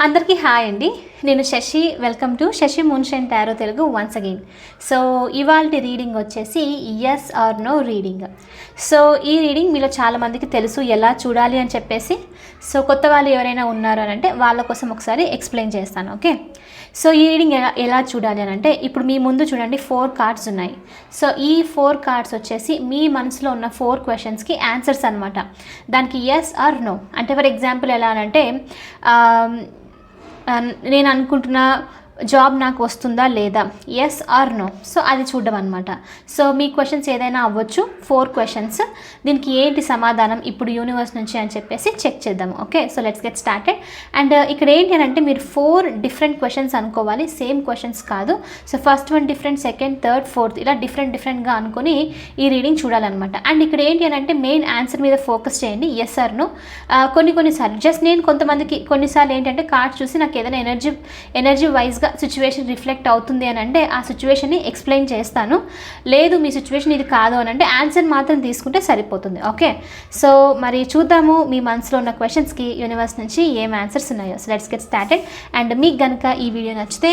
అందరికీ హాయ్ అండి. నేను Shashi. Welcome to Shashi మున్షన్ tarot Telugu once again so ఇవాళ రీడింగ్ వచ్చేసి yes or no reading so ఈ రీడింగ్ మీలో చాలామందికి తెలుసు ఎలా చూడాలి అని చెప్పేసి. సో కొత్త వాళ్ళు ఎవరైనా ఉన్నారు అని అంటే వాళ్ళ కోసం ఒకసారి ఎక్స్ప్లెయిన్ చేస్తాను ఓకే సో ఈ రీడింగ్ ఎలా ఎలా చూడాలి అని అంటే ఇప్పుడు మీ ముందు చూడండి ఫోర్ కార్డ్స్ ఉన్నాయి. సో ఈ ఫోర్ కార్డ్స్ వచ్చేసి మీ మనసులో ఉన్న ఫోర్ క్వశ్చన్స్కి ఆన్సర్స్ అనమాట దానికి ఎస్ ఆర్ నో అంటే ఫర్ ఎగ్జాంపుల్ ఎలా అని అంటే um, నేను అనుకుంటున్న జాబ్ నాకు వస్తుందా లేదా? ఎస్ ఆర్ నో సో అది చూడడం అనమాట సో మీ క్వశ్చన్స్ ఏదైనా అవ్వచ్చు. ఫోర్ క్వశ్చన్స్ దీనికి ఏంటి సమాధానం? ఇప్పుడు యూనివర్స్ నుంచి అని చెప్పేసి చెక్ చేద్దాం. Okay so let's get started and ఇక్కడ ఏంటి అని అంటే మీరు ఫోర్ డిఫరెంట్ క్వశ్చన్స్ అనుకోవాలి. సేమ్ క్వశ్చన్స్ కాదు. So first one different second third fourth ఇలా డిఫరెంట్ డిఫరెంట్గా అనుకొని ఈ రీడింగ్ చూడాలన్నమాట. అండ్ ఇక్కడ ఏంటి అని అంటే మెయిన్ ఆన్సర్ మీద ఫోకస్ చేయండి. ఎస్ ఆర్ నో కొన్ని కొన్నిసార్లు జస్ట్ నేను కొంతమందికి కొన్నిసార్లు ఏంటంటే కార్డ్ చూసి నాకు ఏదైనా ఎనర్జీ ఎనర్జీ వైజ్గా సిచ్యువేషన్ రిఫ్లెక్ట్ అవుతుంది అని అంటే ఆ సిచ్యువేషన్ని ఎక్స్ప్లెయిన్ చేస్తాను. లేదు మీ సిచ్యువేషన్ ఇది కాదు అని అంటే ఆన్సర్ మాత్రం తీసుకుంటే సరిపోతుంది. ఓకే సో మరి చూద్దాము మీ మనసులో ఉన్న క్వశ్చన్స్కి యూనివర్స్ నుంచి ఏం ఆన్సర్స్ ఉన్నాయో. So let's get started and మీకు కనుక ఈ వీడియో నచ్చితే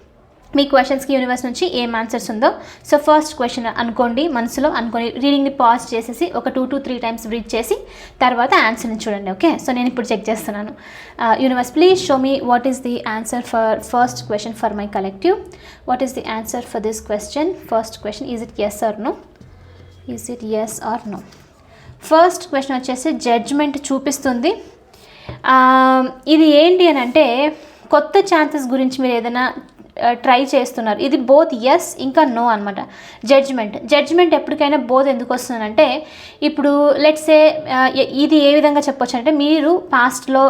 మీ క్వశ్చన్స్కి యూనివర్స్ నుంచి ఏం ఆన్సర్స్ ఉందో. సో ఫస్ట్ క్వశ్చన్ అనుకోండి మనసులో అనుకోండి రీడింగ్ని పాజ్ చేసేసి ఒక two to three times read చేసి తర్వాత ఆన్సర్ని చూడండి ఓకే సో నేను ఇప్పుడు చెక్ చేస్తున్నాను. Universe please show me what is the answer for first question for my collective what is the answer for this question first question is it yes or no is it yes or no first question వచ్చేసి judgement చూపిస్తుంది. Um, ఇది ఏంటి అని అంటే కొత్త chances గురించి మీరు ఏదైనా ట్రై చేస్తున్నారు. ఇది బోత్ ఎస్ ఇంకా నో అనమాట జడ్జ్మెంట్ జడ్జ్మెంట్ ఎప్పటికైనా బోత్ ఎందుకు వస్తుందంటే ఇప్పుడు లెట్సే ఇది ఏ విధంగా చెప్పొచ్చు అంటే మీరు పాస్ట్లో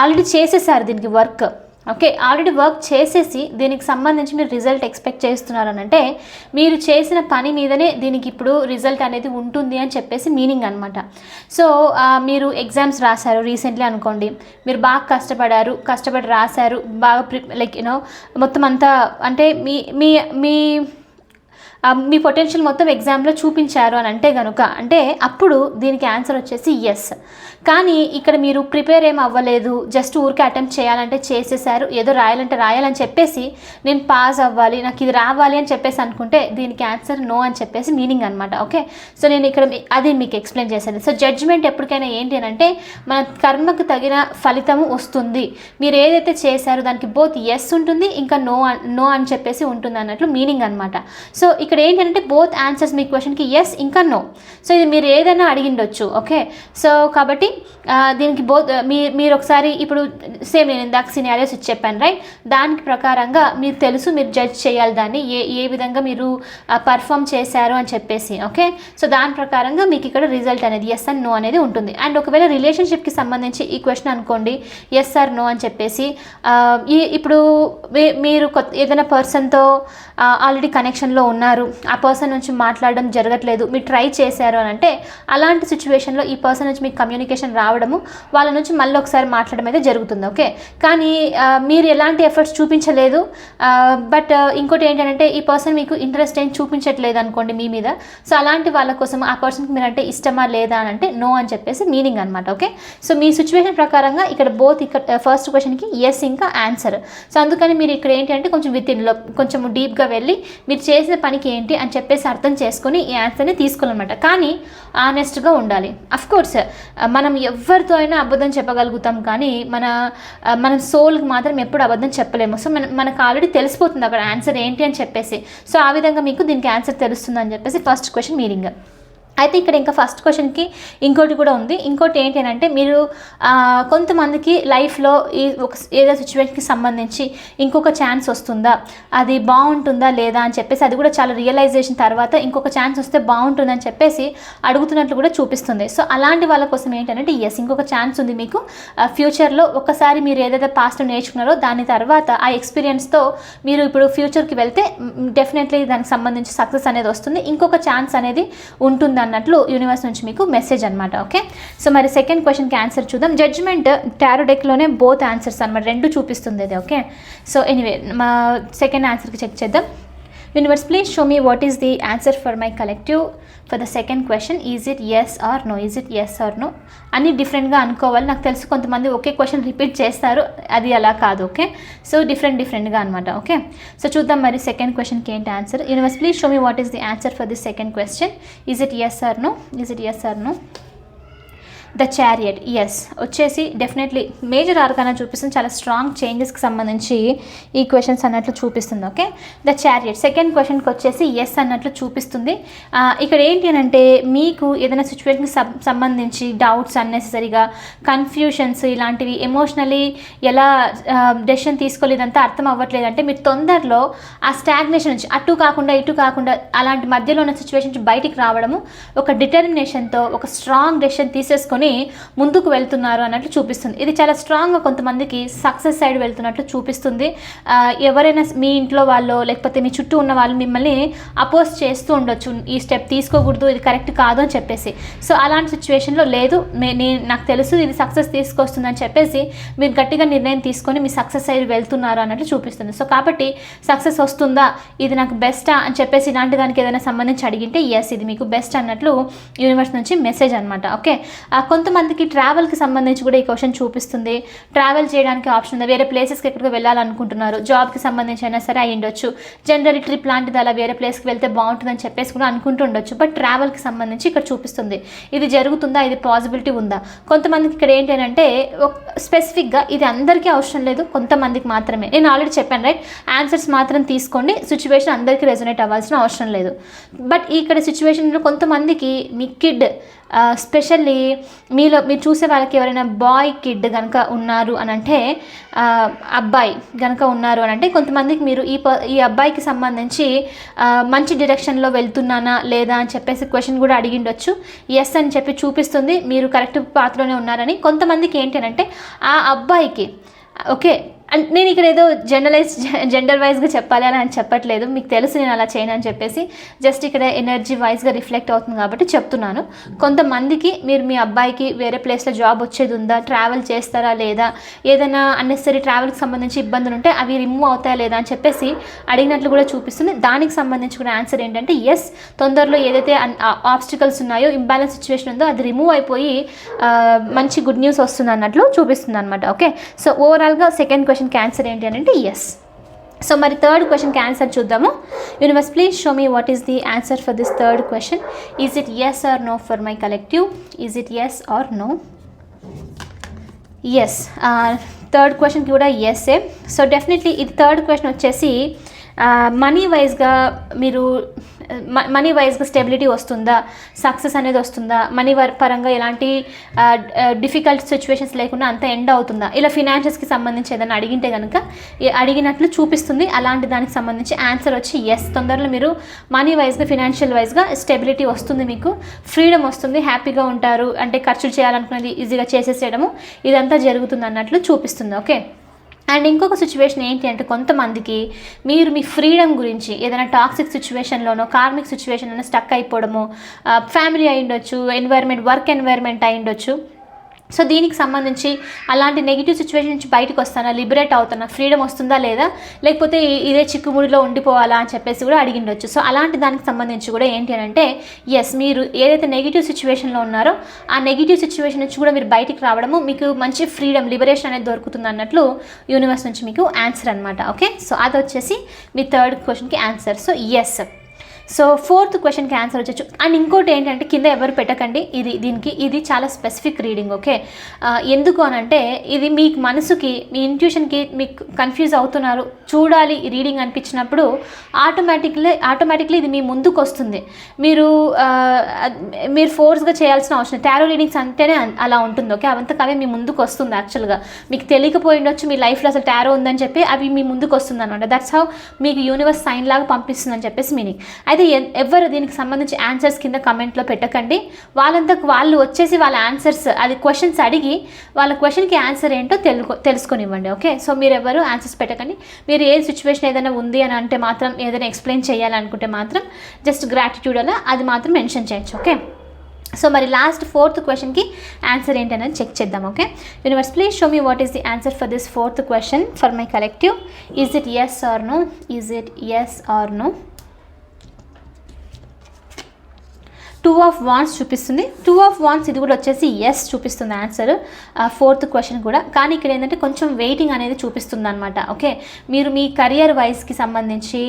ఆల్రెడీ చేసేసారు దీనికి వర్క్ ఓకే ఆల్రెడీ వర్క్ చేసేసి దీనికి సంబంధించి మీరు రిజల్ట్ ఎక్స్పెక్ట్ చేస్తున్నారనంటే మీరు చేసిన పని మీదనే దీనికి ఇప్పుడు రిజల్ట్ అనేది ఉంటుంది అని చెప్పేసి మీనింగ్ అనమాట సో మీరు ఎగ్జామ్స్ రాశారు రీసెంట్లీ అనుకోండి. మీరు బాగా కష్టపడారు కష్టపడి రాశారు బాగా ప్రి లైక్ యూనో మొత్తం అంతా అంటే మీ మీ మీ మీ పొటెన్షియల్ మొత్తం ఎగ్జామ్లో చూపించారు అని అంటే కనుక అంటే అప్పుడు దీనికి ఆన్సర్ వచ్చేసి ఎస్ కానీ ఇక్కడ మీరు ప్రిపేర్ ఏం అవ్వలేదు జస్ట్ ఊరికే అటెంప్ట్ చేయాలంటే చేసేసారు ఏదో రాయాలంటే రాయాలని చెప్పేసి నేను పాస్ అవ్వాలి నాకు ఇది రావాలి అని చెప్పేసి అనుకుంటే దీనికి ఆన్సర్ నో అని చెప్పేసి మీనింగ్ అనమాట ఓకే సో నేను ఇక్కడ అది మీకు ఎక్స్ప్లెయిన్ చేశాను సో జడ్జ్మెంట్ ఎప్పటికైనా ఏంటి అని అంటే మన కర్మకు తగిన ఫలితము వస్తుంది. మీరు ఏదైతే చేశారో దానికి బోత్ ఎస్ ఉంటుంది ఇంకా నో నో అని చెప్పేసి ఉంటుంది అన్నట్లు మీనింగ్ అనమాట సో ఇక్కడ ఏంటంటే బోత్ ఆన్సర్స్ మీ క్వశ్చన్కి ఎస్ ఇంకా నో సో ఇది మీరు ఏదైనా అడిగిండొచ్చు ఓకే సో కాబట్టి దీనికి బోత్ మీ మీరు ఒకసారి ఇప్పుడు సేమ్ నేను ఇందాక సినారియోస్ ఇచ్చి చెప్పాను రైట్ దానికి ప్రకారంగా మీరు తెలుసు మీరు జడ్జ్ చేయాలి దాన్ని ఏ ఏ విధంగా మీరు పర్ఫామ్ చేశారు అని చెప్పేసి ఓకే సో దాని ప్రకారంగా మీకు ఇక్కడ రిజల్ట్ అనేది ఎస్ అండ్ నో అనేది ఉంటుంది. అండ్ ఒకవేళ రిలేషన్షిప్కి సంబంధించి ఈ క్వశ్చన్ అనుకోండి ఎస్ ఆర్ నో అని చెప్పేసి ఈ ఇప్పుడు మీ- మీరు కొత్త ఏదైనా పర్సన్తో ఆల్రెడీ కనెక్షన్లో ఉన్నారు ఆ పర్సన్ నుంచి మాట్లాడడం జరగట్లేదు. మీరు ట్రై చేశారు అని అంటే అలాంటి సిచ్యువేషన్లో ఈ పర్సన్ నుంచి మీకు కమ్యూనికేషన్ రావడము వాళ్ళ నుంచి మళ్ళీ ఒకసారి మాట్లాడడం అయితే జరుగుతుంది. ఓకే కానీ మీరు ఎలాంటి ఎఫర్ట్స్ చూపించలేదు. బట్ ఇంకోటి ఏంటంటే ఈ పర్సన్ మీకు ఇంట్రెస్ట్ ఏం చూపించట్లేదు అనుకోండి మీ మీద. సో అలాంటి వాళ్ళ కోసం ఆ పర్సన్కి మీరంటే ఇష్టమా లేదా అని అంటే నో అని చెప్పేసి మీనింగ్ అనమాట ఓకే సో మీ సిచ్యువేషన్ ప్రకారంగా ఇక్కడ బోత్ ఇక్కడ ఫస్ట్ క్వశ్చన్కి ఎస్ ఇంకా ఆన్సర్ సో అందుకని మీరు ఇక్కడ ఏంటి అంటే కొంచెం విత్ ఇన్లో కొంచెం డీప్గా వెళ్ళి మీరు చేసిన పనికి ఏంటి అని చెప్పేసి అర్థం చేసుకొని ఈ ఆన్సర్ని తీసుకోవాలన్నమాట. కానీ ఆనెస్ట్గా ఉండాలి. అఫ్ కోర్స్ మనం ఎవరితో అయినా అబద్ధం చెప్పగలుగుతాం కానీ మన మన సోల్కి మాత్రం ఎప్పుడు అబద్ధం చెప్పలేము. సో మన మనకు ఆల్రెడీ తెలిసిపోతుంది అక్కడ ఆన్సర్ ఏంటి అని చెప్పేసి. సో ఆ విధంగా మీకు దీనికి ఆన్సర్ తెలుస్తుంది అని చెప్పేసి ఫస్ట్ క్వశ్చన్ మీనింగ్ అయితే ఇక్కడ ఇంకా ఫస్ట్ క్వశ్చన్కి ఇంకోటి కూడా ఉంది. ఇంకోటి ఏంటి అని అంటే మీరు కొంతమందికి లైఫ్లో ఈ ఒక ఏదో సిచ్యువేషన్కి సంబంధించి ఇంకొక ఛాన్స్ వస్తుందా? అది బాగుంటుందా లేదా అని చెప్పేసి అది కూడా చాలా రియలైజేషన్ తర్వాత ఇంకొక ఛాన్స్ వస్తే బాగుంటుందని చెప్పేసి అడుగుతున్నట్లు కూడా చూపిస్తుంది. సో అలాంటి వాళ్ళ కోసం ఏంటంటే ఎస్ ఇంకొక ఛాన్స్ ఉంది మీకు. ఫ్యూచర్లో ఒకసారి మీరు ఏదైతే పాస్ట్ నేర్చుకున్నారో దాని తర్వాత ఆ ఎక్స్పీరియన్స్తో మీరు ఇప్పుడు ఫ్యూచర్కి వెళ్తే డెఫినెట్లీ దానికి సంబంధించి సక్సెస్ అనేది వస్తుంది. ఇంకొక ఛాన్స్ అనేది ఉంటుందని అన్నట్లు యూనివర్స్ నుంచి మీకు మెసేజ్ అనమాట ఓకే సో మరి సెకండ్ క్వశ్చన్కి ఆన్సర్ చూద్దాం. జడ్జ్మెంట్ టారో డెక్లోనే బోత్ ఆన్సర్స్ అనమాట రెండు చూపిస్తుంది ఇది ఓకే సో ఎనీవే మా సెకండ్ ఆన్సర్కి చెక్ చేద్దాం. Universe please show me what is the answer for my collective for the second question is it yes or no is it yes or no అన్ని డిఫరెంట్గా అనుకోవాలి. నాకు తెలుసు కొంతమంది ఒకే క్వశ్చన్ రిపీట్ చేస్తారు. అది అలా కాదు ఓకే సో డిఫరెంట్ డిఫరెంట్గా అనమాట ఓకే సో చూద్దాం మరి సెకండ్ క్వశ్చన్కి ఏంటి answer universe please show me what is the answer for the second question is it yes or no is it yes or no the chariot yes వచ్చేసి definitely major arcana చూపిస్తుంది. చాలా strong చేంజెస్కి సంబంధించి ఈ questions అన్నట్లు చూపిస్తుంది okay the chariot second క్వశ్చన్కి వచ్చేసి yes అన్నట్లు చూపిస్తుంది. ఇక్కడ ఏంటి అని అంటే మీకు ఏదైనా సిచ్యువేషన్కి సంబంధించి డౌట్స్ అన్నెసరీగా కన్ఫ్యూషన్స్ ఇలాంటివి ఎమోషనలీ ఎలా డెసిషన్ తీసుకోలేదంతా అర్థం అవ్వట్లేదు అంటే మీరు తొందరలో ఆ స్టాగ్నేషన్ నుంచి అటు కాకుండా ఇటు కాకుండా అలాంటి మధ్యలో ఉన్న సిచ్యువేషన్ నుంచి బయటికి రావడము ఒక డిటర్మినేషన్తో ఒక స్ట్రాంగ్ డెసిషన్ తీసేసుకొని ముందుకు వెళ్తున్నారు అన్నట్లు చూపిస్తుంది. ఇది చాలా స్ట్రాంగ్గా కొంతమందికి సక్సెస్ సైడ్ వెళ్తున్నట్లు చూపిస్తుంది. ఎవరైనా మీ ఇంట్లో వాళ్ళు లేకపోతే మీ చుట్టూ ఉన్న వాళ్ళు మిమ్మల్ని అపోజ్ చేస్తూ ఉండొచ్చు. ఈ స్టెప్ తీసుకోకూడదు ఇది కరెక్ట్ కాదు అని చెప్పేసి. సో అలాంటి సిచ్యువేషన్లో లేదు. నేను నాకు తెలుసు ఇది సక్సెస్ తీసుకొస్తుందని చెప్పేసి మీరు గట్టిగా నిర్ణయం తీసుకొని మీ సక్సెస్ సైడ్ వెళ్తున్నారు అన్నట్లు చూపిస్తుంది. సో కాబట్టి సక్సెస్ వస్తుందా? ఇది నాకు బెస్టా అని చెప్పేసి ఇలాంటి దానికి ఏదైనా సంబంధించి అడిగింటే ఎస్ ఇది మీకు బెస్ట్ అన్నట్లు యూనివర్స్ నుంచి మెసేజ్ అనమాట ఓకే? కొంతమందికి ట్రావెల్కి సంబంధించి కూడా ఈ క్వశ్చన్ చూపిస్తుంది. ట్రావెల్ చేయడానికి ఆప్షన్ ఉంది. వేరే ప్లేసెస్కి ఎక్కడికి వెళ్ళాలనుకుంటున్నారు. జాబ్కి సంబంధించి అయినా సరే అయి ఉండొచ్చు. జనరల్ ట్రిప్ లాంటిది అలా వేరే ప్లేస్కి వెళ్తే బాగుంటుందని చెప్పేసి కూడా అనుకుంటుండొచ్చు బట్ ట్రావెల్కి సంబంధించి ఇక్కడ చూపిస్తుంది. ఇది జరుగుతుందా? ఇది పాసిబిలిటీ ఉందా? కొంతమందికి ఇక్కడ ఏంటి అని అంటే స్పెసిఫిక్గా ఇది అందరికీ అవసరం లేదు. కొంతమందికి మాత్రమే. నేను ఆల్రెడీ చెప్పాను రైట్ ఆన్సర్స్ మాత్రం తీసుకోండి. సిచ్యువేషన్ అందరికీ రెజొనేట్ అవ్వాల్సిన అవసరం లేదు. బట్ ఇక్కడ సిచ్యువేషన్లో కొంతమందికి మీ కిడ్ స్పెషల్లీ మీలో మీరు చూసే వాళ్ళకి ఎవరైనా బాయ్ కిడ్ కనుక ఉన్నారు అని అంటే అబ్బాయి కనుక ఉన్నారు అని అంటే కొంతమందికి మీరు ఈ ప ఈ అబ్బాయికి సంబంధించి మంచి డిరెక్షన్లో వెళ్తున్నానా లేదా అని చెప్పేసి క్వశ్చన్ కూడా అడిగిండొచ్చు. ఎస్ అని చెప్పి చూపిస్తుంది. మీరు కరెక్ట్ పాత్రలోనే ఉన్నారని. కొంతమందికి ఏంటి అని అంటే ఆ అబ్బాయికి ఓకే అండ్ నేను ఇక్కడ ఏదో జనరలైజ్ జెండర్ వైజ్గా చెప్పాలి అని అని చెప్పట్లేదు. మీకు తెలుసు నేను అలా చేయను అని చెప్పేసి జస్ట్ ఇక్కడ ఎనర్జీ వైజ్గా రిఫ్లెక్ట్ అవుతుంది కాబట్టి చెప్తున్నాను. కొంతమందికి మీరు మీ అబ్బాయికి వేరే ప్లేస్లో జాబ్ వచ్చేది ఉందా? ట్రావెల్ చేస్తారా లేదా? ఏదైనా అన్నెసరీ ట్రావెల్కి సంబంధించి ఇబ్బందులు ఉంటే అవి రిమూవ్ అవుతాయా లేదా అని చెప్పేసి అడిగినట్లు కూడా చూపిస్తుంది. దానికి సంబంధించి కూడా ఆన్సర్ ఏంటంటే ఎస్ తొందరలో ఏదైతే ఆబ్స్టికల్స్ ఉన్నాయో ఇంబ్యాలెన్స్ సిచ్యువేషన్ ఉందో అది రిమూవ్ అయిపోయి మంచి గుడ్ న్యూస్ వస్తుంది అన్నట్లు చూపిస్తుంది అనమాట ఓకే సో ఓవరాల్గా సెకండ్ క్వశ్చన్కి ఆన్సర్ ఏంటి అని అంటే ఎస్ సో మరి థర్డ్ క్వశ్చన్కి ఆన్సర్ చూద్దాము. Universe please show me what is the answer for this third question is it yes or no for my collective is it yes or no yes third క్వశ్చన్కి కూడా ఎస్ఏ so definitely ఇది third question వచ్చేసి money వైజ్గా మీరు money వైజ్గా stability వస్తుందా? Success అనేది వస్తుందా? మనీ పరంగా ఎలాంటి డిఫికల్ట్ సిచ్యువేషన్స్ లేకుండా అంత ఎండ్ అవుతుందా? ఇలా ఫినాన్షియల్స్కి సంబంధించి ఏదైనా అడిగింటే కనుక అడిగినట్లు చూపిస్తుంది. అలాంటి దానికి సంబంధించి ఆన్సర్ వచ్చి ఎస్ తొందరలో మీరు మనీ వైజ్గా ఫినాన్షియల్ వైజ్గా స్టెబిలిటీ వస్తుంది మీకు. ఫ్రీడమ్ వస్తుంది. హ్యాపీగా ఉంటారు. అంటే ఖర్చులు చేయాలనుకున్నది ఈజీగా చేసేసేయడము. ఇదంతా జరుగుతుంది అన్నట్లు చూపిస్తుంది. ఓకే? అండ్ ఇంకొక సిచ్యువేషన్ ఏంటి అంటే కొంతమందికి మీరు మీ ఫ్రీడమ్ గురించి ఏదైనా టాక్సిక్ సిచ్యువేషన్లోనో కార్మిక్ సిచ్యువేషన్లోనో స్టక్ అయిపోవడము ఫ్యామిలీ అయి ఉండొచ్చు ఎన్వైర్న్మెంట్ వర్క్ ఎన్వైర్న్మెంట్ అయి ఉండొచ్చు. సో దీనికి సంబంధించి అలాంటి నెగిటివ్ సిచ్యువేషన్ నుంచి బయటకు వస్తానా? లిబరేట్ అవుతానా? ఫ్రీడమ్ వస్తుందా లేదా? లేకపోతే ఇదే చిక్కుముడిలో ఉండిపోవాలా అని చెప్పేసి కూడా అడిగిండొచ్చు. సో అలాంటి దానికి సంబంధించి కూడా ఏంటి అని అంటే ఎస్ మీరు ఏదైతే నెగిటివ్ సిచ్యువేషన్లో ఉన్నారో ఆ నెగిటివ్ సిచ్యువేషన్ నుంచి కూడా మీరు బయటికి రావడము మీకు మంచి ఫ్రీడమ్ లిబరేషన్ అనేది దొరుకుతుంది అన్నట్లు యూనివర్స్ నుంచి మీకు ఆన్సర్ అనమాట ఓకే సో అది వచ్చేసి మీ థర్డ్ క్వశ్చన్కి answer so yes so fourth క్వశ్చన్కి ఆన్సర్ వచ్చచ్చు. అండ్ ఇంకోటి ఏంటంటే కింద ఎవరు పెట్టకండి? ఇది దీనికి ఇది చాలా స్పెసిఫిక్ రీడింగ్ ఓకే ఎందుకు అని అంటే ఇది మీ మనసుకి మీ ఇంట్యూషన్కి మీకు కన్ఫ్యూజ్ అవుతున్నారు. చూడాలి రీడింగ్ అనిపించినప్పుడు ఆటోమేటిక్లీ ఆటోమేటిక్లీ ఇది మీ ముందుకు వస్తుంది. మీరు మీరు ఫోర్స్గా చేయాల్సిన అవసరం టారో రీడింగ్స్ అంటేనే అలా ఉంటుంది ఓకే అవంతకు అవే మీ ముందుకు వస్తుంది యాక్చువల్గా మీకు తెలియకపోయి ఉండొచ్చు మీ లైఫ్లో అసలు టారో ఉందని చెప్పి అవి మీ ముందుకు వస్తుంది అనమాట దట్స్ హౌ మీకు యూనివర్స్ సైన్ లాగా పంపిస్తుందని చెప్పేసి మీనింగ్ అయితే ఎవ్వరు ఎవరు దీనికి సంబంధించి ఆన్సర్స్ కింద కమెంట్లో పెట్టకండి. వాళ్ళంతకు వాళ్ళు వచ్చేసి వాళ్ళ ఆన్సర్స్ అది క్వశ్చన్స్ అడిగి వాళ్ళ క్వశ్చన్కి ఆన్సర్ ఏంటో తెలుసుకొని ఇవ్వండి ఓకే సో మీరు ఎవరు ఆన్సర్స్ పెట్టకండి. మీరు ఏ సిచ్యువేషన్ ఏదైనా ఉంది అని అంటే మాత్రం ఏదైనా ఎక్స్ప్లెయిన్ చేయాలనుకుంటే మాత్రం జస్ట్ గ్రాటిట్యూడ్ అలా అది మాత్రం మెన్షన్ చేయొచ్చు ఓకే సో మరి లాస్ట్ ఫోర్త్ క్వశ్చన్కి ఆన్సర్ ఏంటనేది చెక్ చేద్దాం okay universe please show me what is the answer for this fourth question for my collective is it yes or no is it yes or no two of wands చూపిస్తుంది. Two of wands ఇది కూడా వచ్చేసి yes చూపిస్తుంది answer fourth question కూడా. కానీ ఇక్కడ ఏంటంటే కొంచెం వెయిటింగ్ అనేది చూపిస్తుంది అనమాట ఓకే మీరు మీ కెరియర్ వైజ్కి సంబంధించి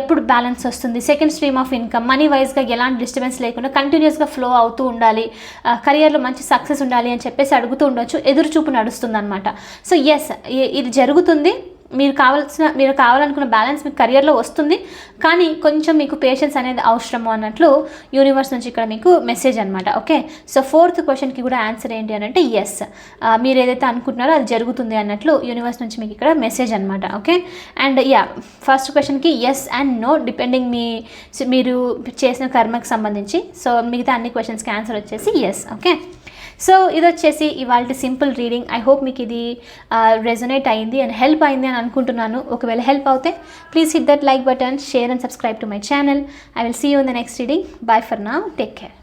ఎప్పుడు బ్యాలెన్స్ వస్తుంది? Second stream of income money వైజ్గా ఎలాంటి డిస్టర్బెన్స్ లేకుండా కంటిన్యూస్గా ఫ్లో అవుతూ ఉండాలి. కెరియర్లో మంచి సక్సెస్ ఉండాలి అని చెప్పేసి అడుగుతూ ఉండొచ్చు. ఎదురు చూపు నడుస్తుంది అనమాట సో ఎస్ ఇది జరుగుతుంది. మీరు కావాల్సిన మీరు కావాలనుకున్న బ్యాలెన్స్ మీకు కెరియర్లో వస్తుంది. కానీ కొంచెం మీకు పేషెన్స్ అనేది అవసరము అన్నట్లు యూనివర్స్ నుంచి ఇక్కడ మీకు మెసేజ్ అనమాట ఓకే సో ఫోర్త్ క్వశ్చన్కి కూడా ఆన్సర్ ఏంటి అని అంటే ఎస్ మీరు ఏదైతే అనుకుంటున్నారో అది జరుగుతుంది అన్నట్లు యూనివర్స్ నుంచి మీకు ఇక్కడ మెసేజ్ అనమాట ఓకే అండ్ యా ఫస్ట్ క్వశ్చన్కి ఎస్ అండ్ నో డిపెండింగ్ మీ మీరు చేసిన కర్మకి సంబంధించి. సో మిగతా అన్ని క్వశ్చన్స్కి ఆన్సర్ వచ్చేసి ఎస్ ఓకే సో ఇది వచ్చేసి ఇవాళ సింపుల్ రీడింగ్. ఐ హోప్ మీకు ఇది రెజొనేట్ అయింది అండ్ హెల్ప్ అయింది అని అనుకుంటున్నాను. ఒకవేళ హెల్ప్ అవుతే please hit that like button share and subscribe to my channel I will see you in the next reading bye for now take care